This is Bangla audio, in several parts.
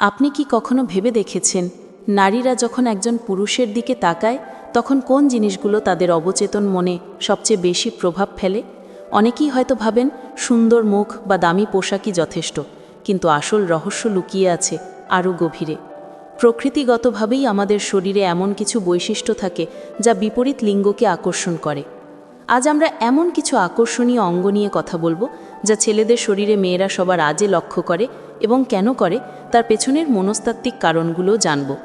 আপনি কি কখনো ভেবে দেখেছেন, নারীরা যখন একজন পুরুষের দিকে তাকায়, তখন কোন জিনিসগুলো তাদের অবচেতন মনে সবচেয়ে বেশি প্রভাব ফেলে? অনেকেই হয়তো ভাবেন, সুন্দর মুখ বা দামি পোশাকই যথেষ্ট, কিন্তু আসল রহস্য লুকিয়ে আছে আরও গভীরে। প্রকৃতিগতভাবেই আমাদের শরীরে এমন কিছু বৈশিষ্ট্য থাকে, যা বিপরীত লিঙ্গকে আকর্ষণ করে। আজ আমরা এমন কিছু আকর্ষণীয় অঙ্গ নিয়ে কথা বলব, যা ছেলেদের শরীরে মেয়েরা সবার আজে লক্ষ্য করে এবং কেন করে, তার পেছনের মনস্তাত্ত্বিক কারণগুলো জানব।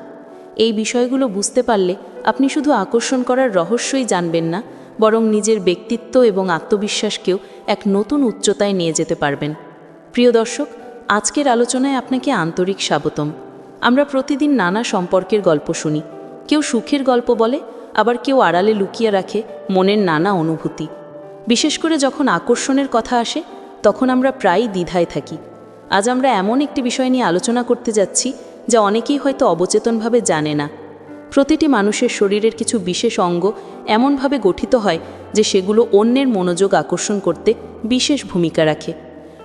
এই বিষয়গুলো বুঝতে পারলে আপনি শুধু আকর্ষণ করার রহস্যই জানবেন না, বরং নিজের ব্যক্তিত্ব এবং আত্মবিশ্বাসকেও এক নতুন উচ্চতায় নিয়ে যেতে পারবেন। প্রিয় দর্শক, আজকের আলোচনায় আপনাকে আন্তরিক স্বাগতম। আমরা প্রতিদিন নানা সম্পর্কের গল্প শুনি। কেউ সুখের গল্প বলে, আবার কেউ আড়ালে লুকিয়ে রাখে মনের নানা অনুভূতি। বিশেষ করে যখন আকর্ষণের কথা আসে, তখন আমরা প্রায়ই দ্বিধায় থাকি। আজ আমরা এমন একটি বিষয় নিয়ে আলোচনা করতে যাচ্ছি, যা অনেকেই হয়তো অবচেতনভাবে জানে না। প্রতিটি মানুষের শরীরের কিছু বিশেষ অঙ্গ এমনভাবে গঠিত হয় যে সেগুলো অন্যের মনোযোগ আকর্ষণ করতে বিশেষ ভূমিকা রাখে।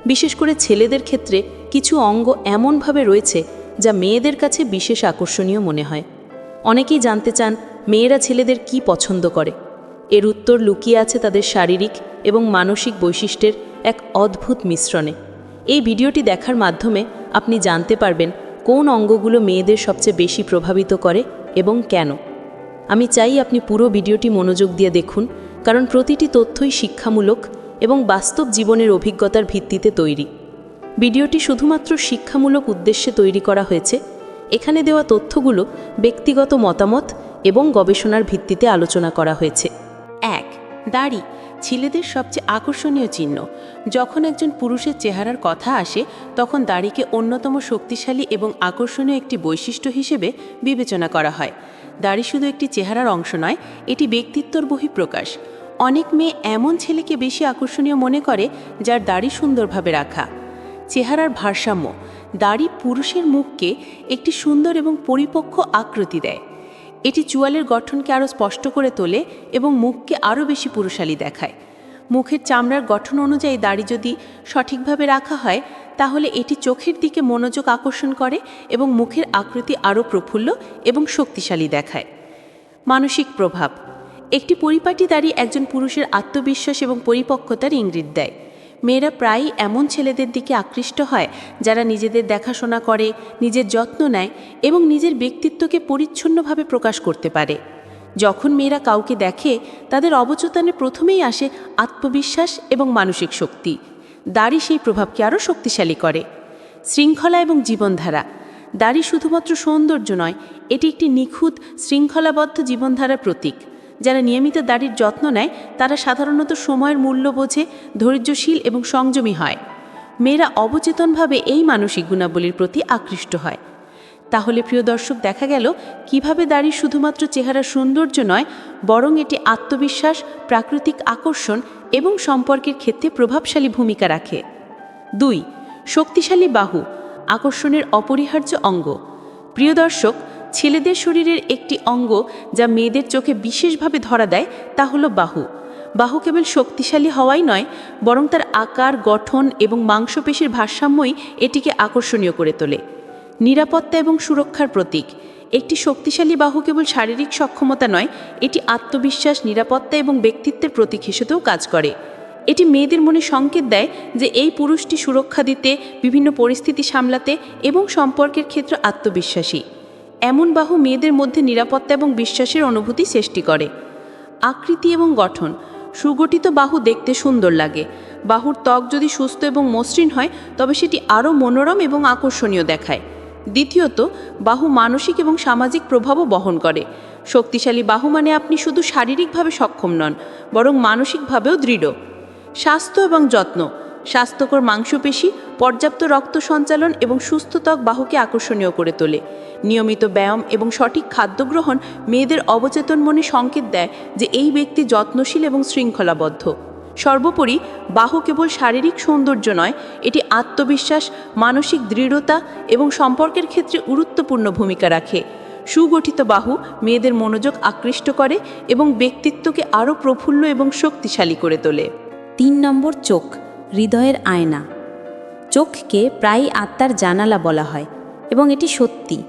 বিশেষ করে ছেলেদের ক্ষেত্রে কিছু অঙ্গ এমনভাবে রয়েছে যা মেয়েদের কাছে বিশেষ আকর্ষণীয় মনে হয়। অনেকেই জানতে চান, মেয়েরা ছেলেদের কি পছন্দ করে? এর উত্তর লুকিয়ে আছে তাদের শারীরিক এবং মানসিক বৈশিষ্ট্যের এক অদ্ভুত মিশ্রণে। এই ভিডিওটি দেখার মাধ্যমে আপনি জানতে পারবেন কোন অঙ্গগুলো মেয়েদের সবচেয়ে বেশি প্রভাবিত করে এবং কেন। আমি চাই আপনি পুরো ভিডিওটি মনোযোগ দিয়ে দেখুন, কারণ প্রতিটি তথ্যই শিক্ষামূলক এবং বাস্তব জীবনের অভিজ্ঞতার ভিত্তিতে তৈরি। ভিডিওটি শুধুমাত্র শিক্ষামূলক উদ্দেশ্যে তৈরি করা হয়েছে, এখানে দেওয়া তথ্যগুলো ব্যক্তিগত মতামত এবং গবেষণার ভিত্তিতে আলোচনা করা হয়েছে। এক, দাড়ি। ছেলেদের সবচেয়ে আকর্ষণীয় চিহ্ন। যখন একজন পুরুষের চেহারার কথা আসে, তখন দাড়িকে অন্যতম শক্তিশালী এবং আকর্ষণীয় একটি বৈশিষ্ট্য হিসেবে বিবেচনা করা হয়। দাড়ি শুধু একটি চেহারার অংশ নয়, এটি ব্যক্তিত্বর বহিঃপ্রকাশ। অনেক মেয়ে এমন ছেলেকে বেশি আকর্ষণীয় মনে করে, যার দাড়ি সুন্দরভাবে রাখা। চেহারার ভারসাম্য। দাড়ি পুরুষের মুখকে একটি সুন্দর এবং পরিপক্ক আকৃতি দেয়। এটি চুয়ালের গঠনকে আরও স্পষ্ট করে তোলে এবং মুখকে আরও বেশি পুরুষালী দেখায়। মুখের চামড়ার গঠন অনুযায়ী দাড়ি যদি সঠিকভাবে রাখা হয়, তাহলে এটি চোখের দিকে মনোযোগ আকর্ষণ করে এবং মুখের আকৃতি আরও প্রফুল্ল এবং শক্তিশালী দেখায়। মানসিক প্রভাব। একটি পরিপাটি দাড়ি একজন পুরুষের আত্মবিশ্বাস এবং পরিপক্কতার ইঙ্গিত দেয়। মেয়েরা প্রায়ই এমন ছেলেদের দিকে আকৃষ্ট হয়, যারা নিজেদের দেখাশোনা করে, নিজের যত্ন নেয় এবং নিজের ব্যক্তিত্বকে পরিচ্ছন্নভাবে প্রকাশ করতে পারে। যখন মেয়েরা কাউকে দেখে, তাদের অবচেতনে প্রথমেই আসে আত্মবিশ্বাস এবং মানসিক শক্তি। দাড়ি সেই প্রভাবকে আরও শক্তিশালী করে। শৃঙ্খলা এবং জীবনধারা। দাড়ি শুধুমাত্র সৌন্দর্য নয়, এটি একটি নিখুঁত, শৃঙ্খলাবদ্ধ জীবনধারার প্রতীক। যারা নিয়মিত দাড়ির যত্ন নেয়, তারা সাধারণত সময়ের মূল্য বোঝে, ধৈর্যশীল এবং সংযমী হয়। মেয়েরা অবচেতনভাবে এই মানসিক গুণাবলীর প্রতি আকৃষ্ট হয়। তাহলে প্রিয় দর্শক, দেখা গেল কীভাবে দাড়ি শুধুমাত্র চেহারা সৌন্দর্য নয়, বরং এটি আত্মবিশ্বাস, প্রাকৃতিক আকর্ষণ এবং সম্পর্কের ক্ষেত্রে প্রভাবশালী ভূমিকা রাখে। দুই, শক্তিশালী বাহু, আকর্ষণের অপরিহার্য অঙ্গ। প্রিয় দর্শক, ছেলেদের শরীরের একটি অঙ্গ যা মেয়েদের চোখে বিশেষভাবে ধরা দেয় তা হলো বাহু। বাহু কেবল শক্তিশালী হওয়াই নয়, বরং তার আকার, গঠন এবং মাংসপেশির ভারসাম্যই এটিকে আকর্ষণীয় করে তোলে। নিরাপত্তা এবং সুরক্ষার প্রতীক। একটি শক্তিশালী বাহু কেবল শারীরিক সক্ষমতা নয়, এটি আত্মবিশ্বাস, নিরাপত্তা এবং ব্যক্তিত্বের প্রতীক হিসেবেও কাজ করে। এটি মেয়েদের মনে সংকেত দেয় যে এই পুরুষটি সুরক্ষা দিতে, বিভিন্ন পরিস্থিতি সামলাতে এবং সম্পর্কের ক্ষেত্রে আত্মবিশ্বাসী। এমন বাহু মেয়েদের মধ্যে নিরাপত্তা এবং বিশ্বাসের অনুভূতি সৃষ্টি করে। আকৃতি এবং গঠন। সুগঠিত বাহু দেখতে সুন্দর লাগে। বাহুর ত্বক যদি সুস্থ এবং মসৃণ হয়, তবে সেটি আরও মনোরম এবং আকর্ষণীয় দেখায়। দ্বিতীয়ত, বাহু মানসিক এবং সামাজিক প্রভাবও বহন করে। শক্তিশালী বাহু মানে আপনি শুধু শারীরিকভাবে সক্ষম নন, বরং মানসিকভাবেও দৃঢ়। স্বাস্থ্য এবং যত্ন। স্বাস্থ্যকর মাংসপেশি, পর্যাপ্ত রক্ত সঞ্চালন এবং সুস্থ ত্বক বাহুকে আকর্ষণীয় করে তোলে। নিয়মিত ব্যায়াম এবং সঠিক খাদ্য গ্রহণ মেয়েদের অবচেতন মনে সংকেত দেয় যে এই ব্যক্তি যত্নশীল এবং শৃঙ্খলাবদ্ধ। সর্বোপরি বাহু কেবল শারীরিক সৌন্দর্য নয়, এটি আত্মবিশ্বাস, মানসিক দৃঢ়তা এবং সম্পর্কের ক্ষেত্রে গুরুত্বপূর্ণ ভূমিকা রাখে। সুগঠিত বাহু মেয়েদের মনোযোগ আকৃষ্ট করে এবং ব্যক্তিত্বকে আরও প্রফুল্ল এবং শক্তিশালী করে তোলে। তিন নম্বর চোখ, হৃদয়ের আয়না। চোখকে প্রায়ই আত্মার জানালা বলা হয় এবং এটি সত্যি।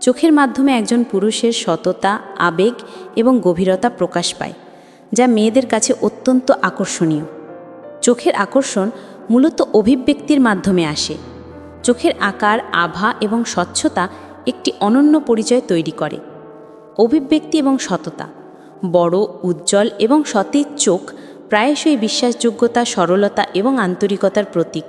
চোখের মাধ্যমে একজন পুরুষের সততা, আবেগ এবং গভীরতা প্রকাশ পায়। যা মেয়েদের কাছে অত্যন্ত আকর্ষণীয়। চোখের আকর্ষণ মূলত অভিব্যক্তির মাধ্যমে আসে। চোখের আকার, আভা এবং স্বচ্ছতা একটি অনন্য পরিচয় তৈরি করে। অভিব্যক্তি এবং সততা, বড়, উজ্জ্বল এবং সতেজ চোখ প্রায়শই বিশ্বাসযোগ্যতা, সরলতা এবং আন্তরিকতার প্রতীক।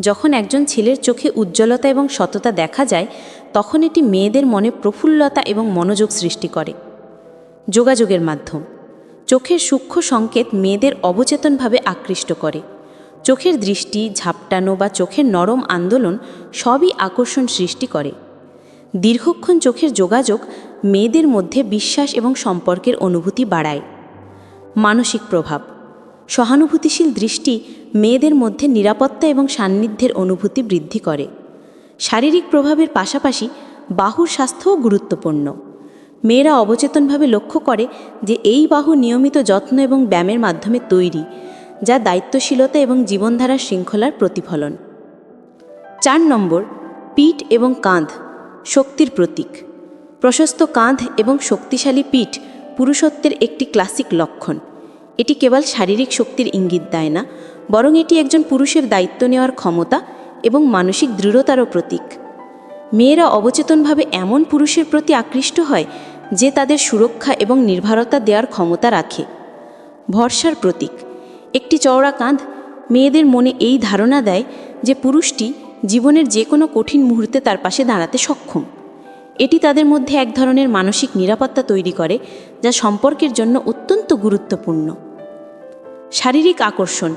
যখন একজন ছেলের চোখে উজ্জ্বলতা এবং সততা দেখা যায়, তখন এটি মেয়েদের মনে প্রফুল্লতা এবং মনোযোগ সৃষ্টি করে। যোগাযোগের মাধ্যম চোখের সূক্ষ্ম সংকেত মেয়েদের অবচেতনভাবে আকৃষ্ট করে। চোখের দৃষ্টি, ঝাপটানো বা চোখের নরম আন্দোলন সবই আকর্ষণ সৃষ্টি করে। দীর্ঘক্ষণ চোখের যোগাযোগ মেয়েদের মধ্যে বিশ্বাস এবং সম্পর্কের অনুভূতি বাড়ায়। মানসিক প্রভাব। সহানুভূতিশীল দৃষ্টি মেয়েদের মধ্যে নিরাপত্তা এবং সান্নিধ্যের অনুভূতি বৃদ্ধি করে। শারীরিক প্রভাবের পাশাপাশি বাহুর স্বাস্থ্যও গুরুত্বপূর্ণ। মেয়েরা অবচেতনভাবে লক্ষ্য করে যে এই বাহু নিয়মিত যত্ন এবং ব্যায়ামের মাধ্যমে তৈরি, যা দায়িত্বশীলতা এবং জীবনধারার শৃঙ্খলার প্রতিফলন। চার নম্বর, পিঠ এবং কাঁধ, শক্তির প্রতীক। প্রশস্ত কাঁধ এবং শক্তিশালী পিঠ পুরুষত্বের একটি ক্লাসিক লক্ষণ। এটি কেবল শারীরিক শক্তির ইঙ্গিত দেয় না, বরং এটি একজন পুরুষের দায়িত্ব নেওয়ার ক্ষমতা এবং মানসিক দৃঢ়তারও প্রতীক। মেয়েরা অবচেতনভাবে এমন পুরুষের প্রতি আকৃষ্ট হয় যে তাদের সুরক্ষা এবং নির্ভরতা দেওয়ার ক্ষমতা রাখে। ভরসার প্রতীক। একটি চওড়া কাঁধ মেয়েদের মনে এই ধারণা দেয় যে পুরুষটি জীবনের যে কোনো কঠিন মুহূর্তে তার পাশে দাঁড়াতে সক্ষম। এটি তাদের মধ্যে এক ধরনের মানসিক নিরাপত্তা তৈরি করে, যা সম্পর্কের জন্য অত্যন্ত গুরুত্বপূর্ণ। শারীরিক আকর্ষণ।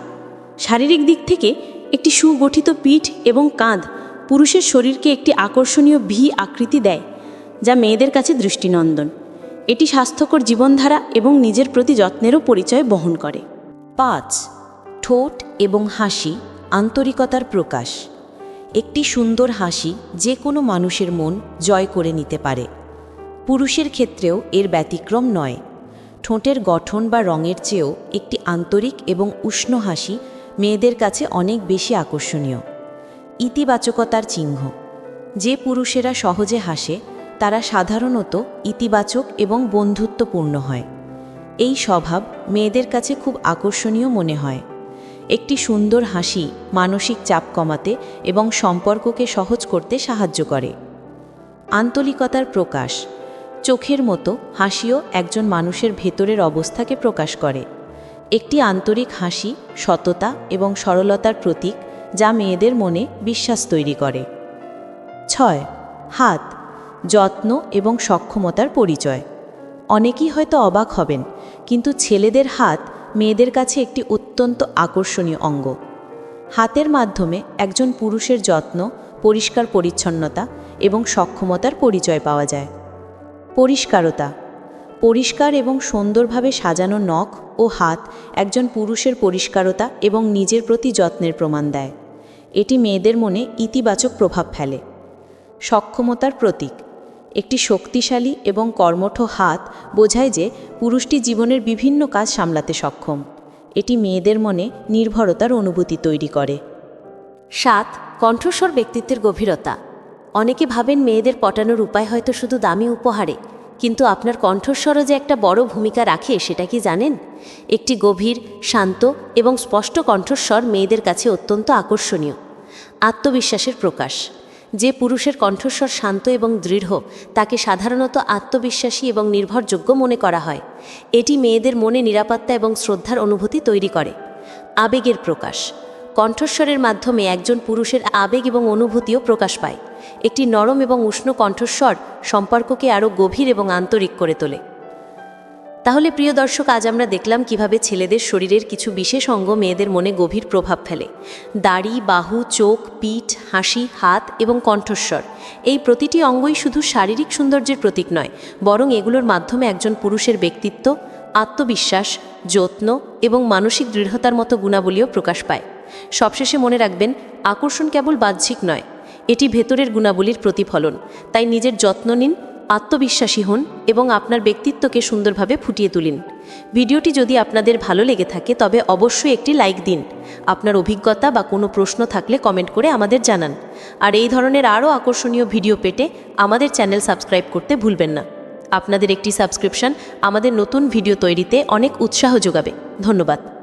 শারীরিক দিক থেকে একটি সুগঠিত পিঠ এবং কাঁধ পুরুষের শরীরকে একটি আকর্ষণীয় ভি আকৃতি দেয়। যা মেয়েদের কাছে দৃষ্টিনন্দন। এটি স্বাস্থ্যকর জীবনধারা এবং নিজের প্রতি যত্নেরও পরিচয় বহন করে। পাঁচ, ঠোঁট এবং হাসি আন্তরিকতার প্রকাশ। একটি সুন্দর হাসি যে কোনো মানুষের মন জয় করে নিতে পারে। পুরুষের ক্ষেত্রেও এর ব্যতিক্রম নয়। ঠোঁটের গঠন বা রঙের চেয়েও একটি আন্তরিক এবং উষ্ণ হাসি মেয়েদের কাছে অনেক বেশি আকর্ষণীয়। ইতিবাচকতার চিহ্ন। যে পুরুষেরা সহজে হাসে তারা সাধারণত ইতিবাচক এবং বন্ধুত্বপূর্ণ হয়। এই স্বভাব মেয়েদের কাছে খুব আকর্ষণীয় মনে হয়। একটি সুন্দর হাসি মানসিক চাপ কমাতে এবং সম্পর্ককে সহজ করতে সাহায্য করে। আন্তরিকতার প্রকাশ। চোখের মতো হাসিও একজন মানুষের ভেতরের অবস্থাকে প্রকাশ করে। একটি আন্তরিক হাসি সততা এবং সরলতার প্রতীক যা মেয়েদের মনে বিশ্বাস তৈরি করে। ছয়, হাত। যত্ন এবং সক্ষমতার পরিচয়। অনেকেই হয়তো অবাক হবেন, কিন্তু ছেলেদের হাত মেয়েদের কাছে একটি অত্যন্ত আকর্ষণীয় অঙ্গ। হাতের মাধ্যমে একজন পুরুষের যত্ন, পরিষ্কার পরিচ্ছন্নতা এবং সক্ষমতার পরিচয় পাওয়া যায়। পরিষ্কারতা। পরিষ্কার এবং সুন্দরভাবে সাজানো নখ ও হাত একজন পুরুষের পরিষ্কারতা এবং নিজের প্রতি যত্নের প্রমাণ দেয়। এটি মেয়েদের মনে ইতিবাচক প্রভাব ফেলে। সক্ষমতার প্রতীক। একটি শক্তিশালী এবং কর্মঠ হাত বোঝায় যে পুরুষটি জীবনের বিভিন্ন কাজ সামলাতে সক্ষম। এটি মেয়েদের মনে নির্ভরতার অনুভূতি তৈরি করে। সাত, কণ্ঠস্বর ব্যক্তিত্বের গভীরতা। অনেকে ভাবেন মেয়েদের পটানোর উপায় হয়তো শুধু দামি উপহারে, কিন্তু আপনার কণ্ঠস্বরও যে একটা বড় ভূমিকা রাখে, সেটা কি জানেন? একটি গভীর, শান্ত এবং স্পষ্ট কণ্ঠস্বর মেয়েদের কাছে অত্যন্ত আকর্ষণীয়। আত্মবিশ্বাসের প্রকাশ। যে পুরুষের কণ্ঠস্বর শান্ত এবং দৃঢ়, তাকে সাধারণত আত্মবিশ্বাসী এবং নির্ভরযোগ্য মনে করা হয়। এটি মেয়েদের মনে নিরাপত্তা এবং শ্রদ্ধার অনুভূতি তৈরি করে। আবেগের প্রকাশ। কণ্ঠস্বরের মাধ্যমে একজন পুরুষের আবেগ এবং অনুভূতিও প্রকাশ পায়। একটি নরম এবং উষ্ণ কণ্ঠস্বর সম্পর্ককে আরও গভীর এবং আন্তরিক করে তোলে। তাহলে প্রিয় দর্শক, আজ আমরা দেখলাম কীভাবে ছেলেদের শরীরের কিছু বিশেষ অঙ্গ মেয়েদের মনে গভীর প্রভাব ফেলে। দাড়ি, বাহু, চোখ, পিঠ, হাসি, হাত এবং কণ্ঠস্বর। এই প্রতিটি অঙ্গই শুধু শারীরিক সৌন্দর্যের প্রতীক নয়, বরং এগুলোর মাধ্যমে একজন পুরুষের ব্যক্তিত্ব, আত্মবিশ্বাস, যত্ন এবং মানসিক দৃঢ়তার মতো গুণাবলীও প্রকাশ পায়। সবশেষে মনে রাখবেন, আকর্ষণ কেবল বাহ্যিক নয়, এটি ভেতরের গুণাবলীর প্রতিফলন। তাই নিজের যত্ন নিন আত্মবিশ্বাসী হন এবং আপনার ব্যক্তিত্বকে সুন্দরভাবে ফুটিয়ে তুলিন। ভিডিওটি যদি আপনাদের ভালো লেগে থাকে, তবে অবশ্যই একটি লাইক দিন। আপনার অভিজ্ঞতা বা কোনো প্রশ্ন থাকলে কমেন্ট করে আমাদের জানান। আর এই ধরনের আরও আকর্ষণীয় ভিডিও পেতে আমাদের চ্যানেল সাবস্ক্রাইব করতে ভুলবেন না। আপনাদের একটি সাবস্ক্রিপশন আমাদের নতুন ভিডিও তৈরিতে অনেক উৎসাহ যোগাবে। ধন্যবাদ।